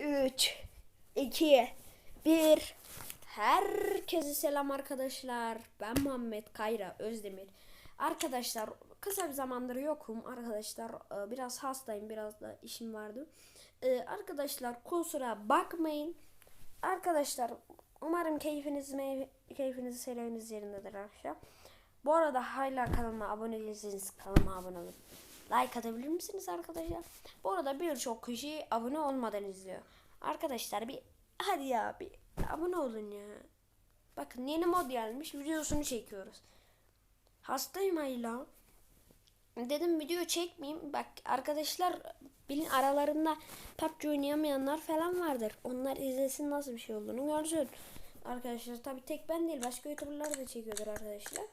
3 2 1 Herkese selam arkadaşlar. Ben Muhammed Kayra Özdemir. Arkadaşlar kısa bir zamandır yokum. Arkadaşlar e, biraz hastayım. Biraz da işim vardı. E, Arkadaşlar kusura bakmayın. Arkadaşlar umarım keyfiniz keyfiniz sevginiz yerindedir arkadaşlar. Bu arada hala kanalıma abone değilseniz kanalıma abone olun. Like atabilir misiniz arkadaşlar? Bu arada birçok kişi abone olmadan izliyor. Arkadaşlar bir hadi ya bir abone olun ya. Bakın yeni mod gelmiş videosunu çekiyoruz. Hastayım hala. Dedim video çekmeyeyim. Bak arkadaşlar bilin aralarında PUBG oynayamayanlar falan vardır. Onlar izlesin nasıl bir şey olduğunu görsün. Arkadaşlar tabi tek ben değil başka youtuberlar da çekiyordur arkadaşlar.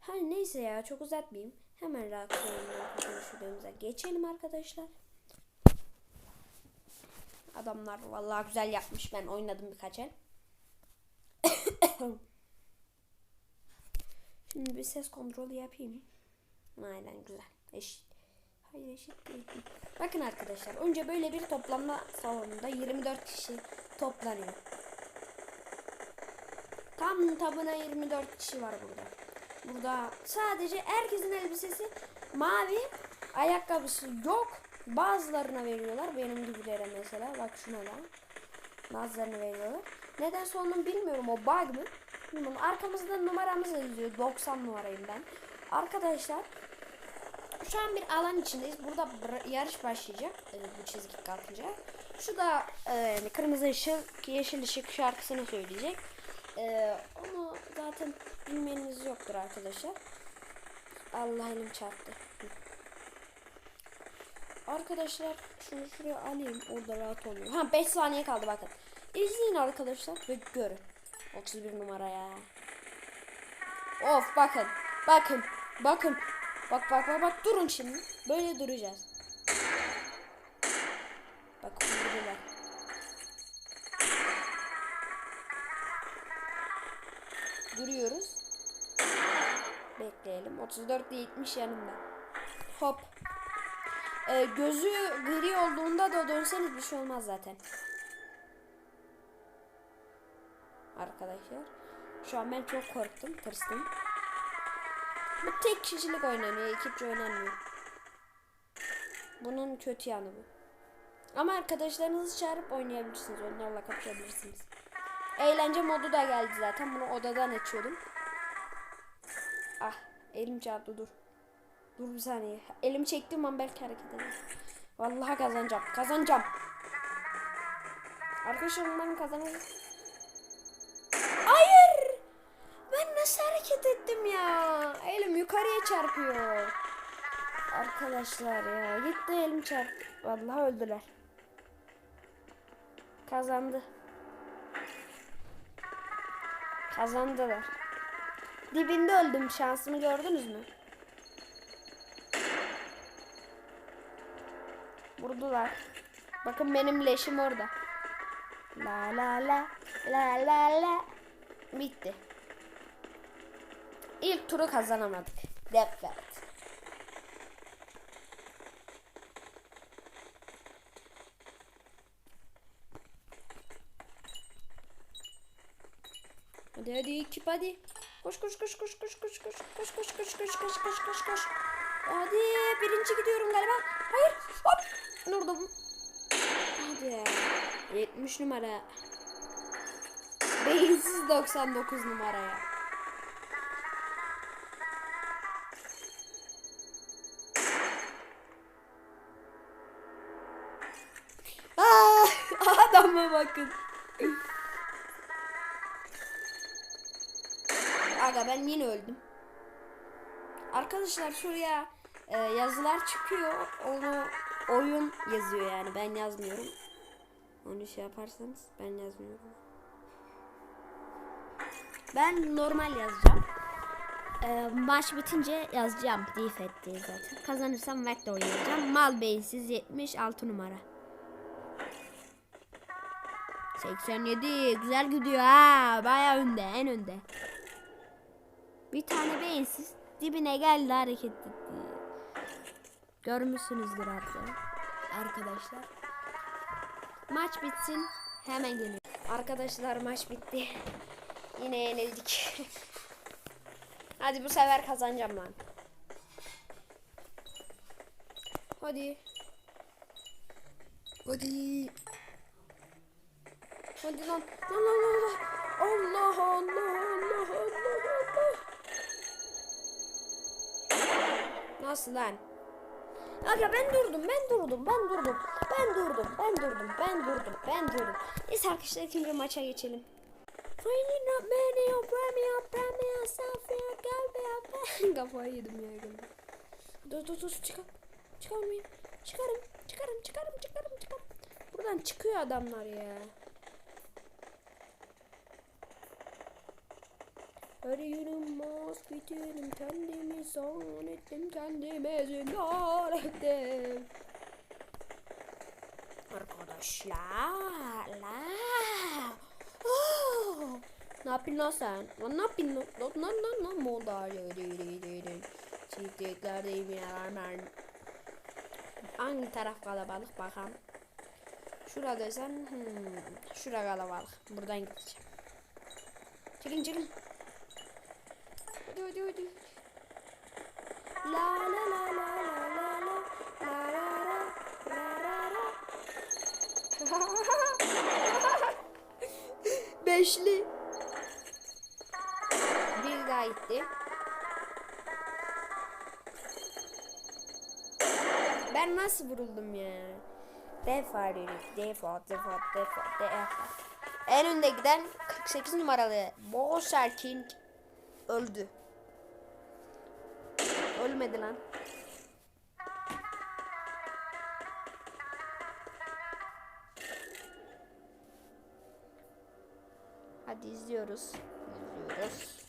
Hani neyse ya çok uzatmayayım. Hemen reaksiyonumuza geçelim arkadaşlar. Adamlar vallahi güzel yapmış. Ben oynadım birkaç el. Şimdi bir ses kontrolü yapayım. Aynen güzel. Eşit. Hayır eşit değil. Bakın arkadaşlar önce böyle bir toplanma salonunda 24 kişi toplanıyor. Tam tabına 24 kişi var burada. Burada sadece herkesin elbisesi mavi, ayakkabısı yok. Bazılarına veriyorlar. Benim gibilere mesela. Bak şuna da. Bazılarına veriyorlar. Neden sonunu bilmiyorum. O bug mı? Bilmiyorum. Arkamızda numaramız yazıyor. 90 numarayım ben. Arkadaşlar şu an bir alan içindeyiz. Burada yarış başlayacak. Ee, bu çizgi kalkınca. Şu da e, kırmızı ışık, yeşil ışık şarkısını söyleyecek. Ee, onu zaten bilmeniz yoktur arkadaşlar. Allah elim çarptı. Arkadaşlar şunu şuraya alayım. Orada rahat oluyor. Ha 5 saniye kaldı bakın. İzleyin arkadaşlar ve görün. 31 numara ya. Of bakın. Bakın. Bakın. Bak bak bak bak durun şimdi. Böyle duracağız. Duruyoruz. Bekleyelim. 34 ile 70 yanında. Hop. Ee, gözü gri olduğunda da dönseniz bir şey olmaz zaten. Arkadaşlar. Şu an ben çok korktum. Tırstım. Bu tek kişilik oynanıyor. Ekipçe oynanmıyor. Bunun kötü yanı bu. Ama arkadaşlarınızı çağırıp oynayabilirsiniz. Onlarla kapışabilirsiniz. Eğlence modu da geldi zaten. Bunu odadan açıyordum. Ah elim çarptı dur. Dur bir saniye. Elimi çektiğim an belki hareket eder. Vallahi kazanacağım. Kazanacağım. Arkadaşlar umarım kazanırım. Hayır. Ben nasıl hareket ettim ya? Elim yukarıya çarpıyor. Arkadaşlar ya gitti elim çarptı. Vallahi öldüler. Kazandı. Kazandılar. Dibinde öldüm. Şansımı gördünüz mü? Vurdular. Bakın benim leşim orada. La la la la la la. Bitti. İlk turu kazanamadık. Evet. Hadi hadi ekip hadi. Koş koş koş koş koş koş koş koş koş koş koş koş koş koş koş. Hadi birinci gidiyorum galiba. Hayır. Hop. Nerede bu? Hadi. 70 numara. Beyinsiz 99 numaraya. Aa, adama bakın. Aga ben yine öldüm. Arkadaşlar şuraya e, yazılar çıkıyor. Onu oyun yazıyor yani. Ben yazmıyorum. Onu şey yaparsanız ben yazmıyorum. Ben normal yazacağım. E, maç bitince yazacağım. Defet diye zaten. Kazanırsam Vec'le oynayacağım. Mal beyinsiz 76 numara. 87 güzel gidiyor ha. Baya önde en önde. Bir tane beyinsiz dibine geldi hareket etti. Görmüşsünüzdür artık. Arkadaşlar. Maç bitsin. Hemen geliyorum. Arkadaşlar maç bitti. Yine yenildik. Hadi bu sefer kazanacağım lan. Hadi. Hadi. Hadi lan. Lan lan lan Allah Allah Nasıl lan? Aga ben durdum, ben durdum, ben durdum, ben durdum, ben durdum, ben durdum, ben durdum. Neyse arkadaşlar ikinci maça geçelim. Really not many of Premier Premier Safia Galvia Kafayı yedim ya. Dur dur dur çıkar. Çıkarmayayım. Çıkarım. Çıkarım çıkarım çıkarım çıkarım. Buradan çıkıyor adamlar ya. Her yerim mas bitirim kendimi zannettim kendime zindan ettim. Arkadaşlar la. Oh! Ne yapıyorsun lan sen? Lan ne yapıyorsun lan? Lan lan lan lan moda Çiftliklerdeyim ya ben. Hangi taraf kalabalık bakalım. Şurada sen hmm, şura kalabalık. Buradan gideceğim. Çekin çekin. Hadi hadi. La la la la la la la la la la la la Beşli. Bir daha gitti. Ben nasıl vuruldum ya? Defa dedik. Defa, defa, defa, defa. En önde giden 48 numaralı Boğazer King öldü. Ölmedi lan. Hadi izliyoruz. İzliyoruz.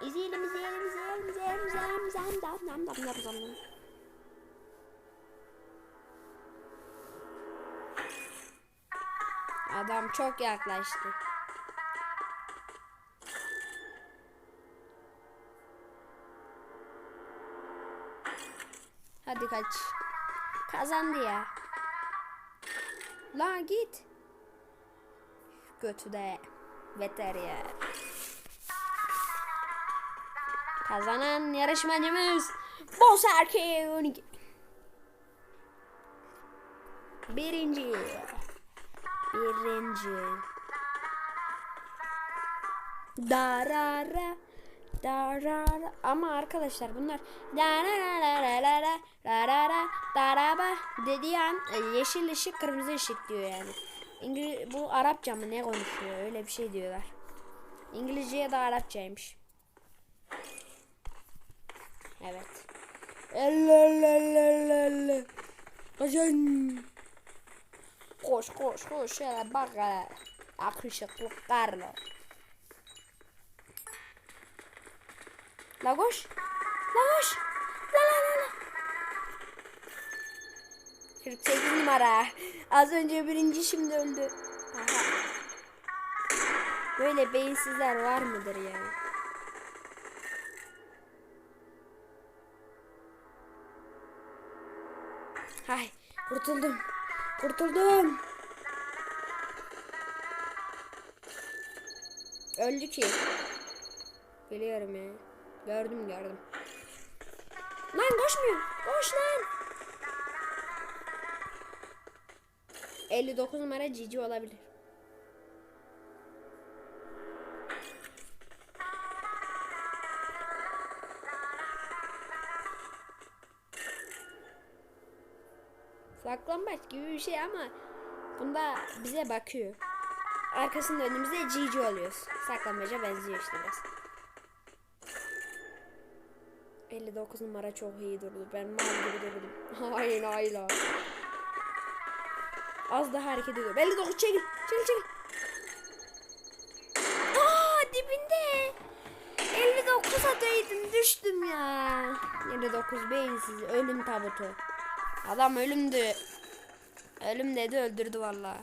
İzleyelim, izleyelim, izleyelim, izleyelim, izleyelim, izleyelim, izleyelim, izleyelim, izleyelim. Adam çok yaklaştı. Hadi kaç. Kazandı ya. La git. Götü de ya. Kazanan yarışmacımız Boss Erkeğin. Birinci. Birinci. Darara. Darara. Ama arkadaşlar bunlar darara darara daraba dediği an e, yeşil ışık kırmızı ışık diyor yani. İngiliz bu Arapça mı ne konuşuyor öyle bir şey diyorlar. İngilizce ya da Arapçaymış. Evet. Ellelelelele. Kaçın. Koş koş koş şöyle bak hele. Akışıklıklarla. La koş. La koş. 48 numara. Az önce birinci şimdi öldü. Aha. Böyle beyinsizler var mıdır yani? Hay kurtuldum. Kurtuldum. Öldü ki. Biliyorum ya. Gördüm gördüm. Lan koşmuyor. Koş lan. 59 numara Cici olabilir. Saklambaç gibi bir şey ama bunda bize bakıyor. Arkasında önümüzde Cici oluyoruz. Saklambaca benziyor işte biraz. 59 numara çok iyi durdu. Ben mal gibi durdum. Hayır hayır. Az daha hareket ediyor. 59 çekil. Çekil çekil. Aa dibinde. 59 ataydım düştüm ya. 59 beyinsiz ölüm tabutu. Adam ölümdü. Ölüm dedi öldürdü valla.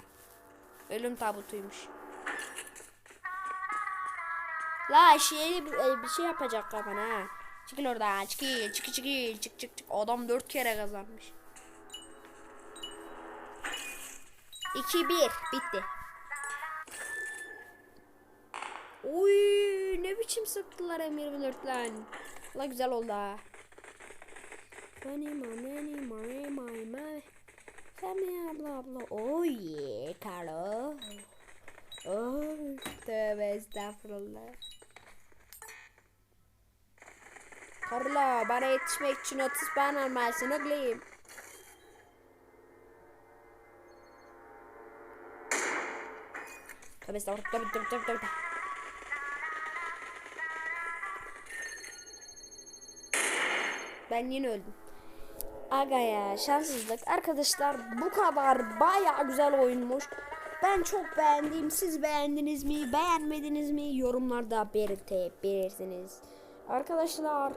Ölüm tabutuymuş. La şey bir şey yapacak kafana ha. Çıkın oradan çıkı çıkı çıkı çık çık çık. Adam dört kere kazanmış. 2 1 bitti. Oy ne biçim sıktılar M24 lan. La güzel oldu ha. Mani mani mani mani mani. Femi abla abla. Oy Carlo. Oy tövbe estağfurullah. Carlo bana yetişmek için 30 puan almalısın oğlum. Tövbe estağfurullah. Tövbe tövbe tövbe tövbe. Ben yine öldüm. Aga ya şanssızlık. Arkadaşlar bu kadar baya güzel oyunmuş. Ben çok beğendim. Siz beğendiniz mi? Beğenmediniz mi? Yorumlarda belirtebilirsiniz. Arkadaşlar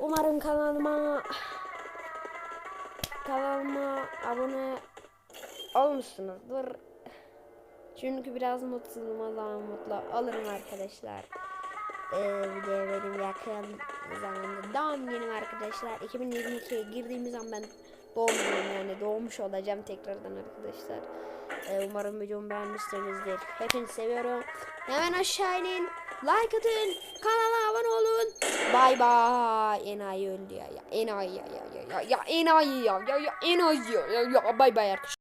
umarım kanalıma kanalıma abone olmuşsunuzdur. Çünkü biraz mutluluğuma daha mutlu olurum arkadaşlar. Ee, bir benim yakın zamanda doğum günüm arkadaşlar. 2022'ye girdiğimiz zaman ben doğmuyorum yani doğmuş olacağım tekrardan arkadaşlar. Ee, umarım videomu beğenmişsinizdir. Hepinizi seviyorum. Hemen aşağı inin. Like atın. Kanala abone olun. Bay bay. Enayi öldü ya. ya. Enayi ya ya ya. ya. Enayi ya. Ya ya enayi ya. ya, ya. Bay bay arkadaşlar.